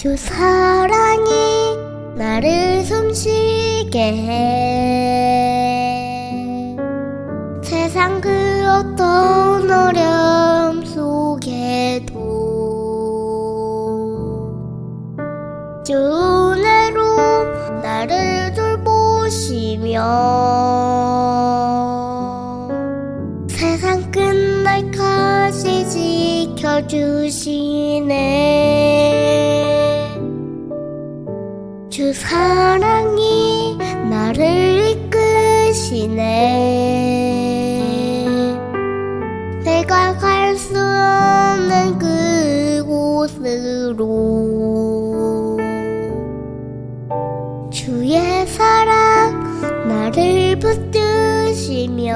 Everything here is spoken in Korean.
주 사랑이 나를 숨쉬게 해. 세상 그 어떤 어려움 속에도 주 은혜로 나를 돌보시며 세상 끝날까지 지켜주시네 주 사랑이 나를 이끄시네. 내가 갈 수 없는 그곳으로 주의 사랑 나를 붙드시며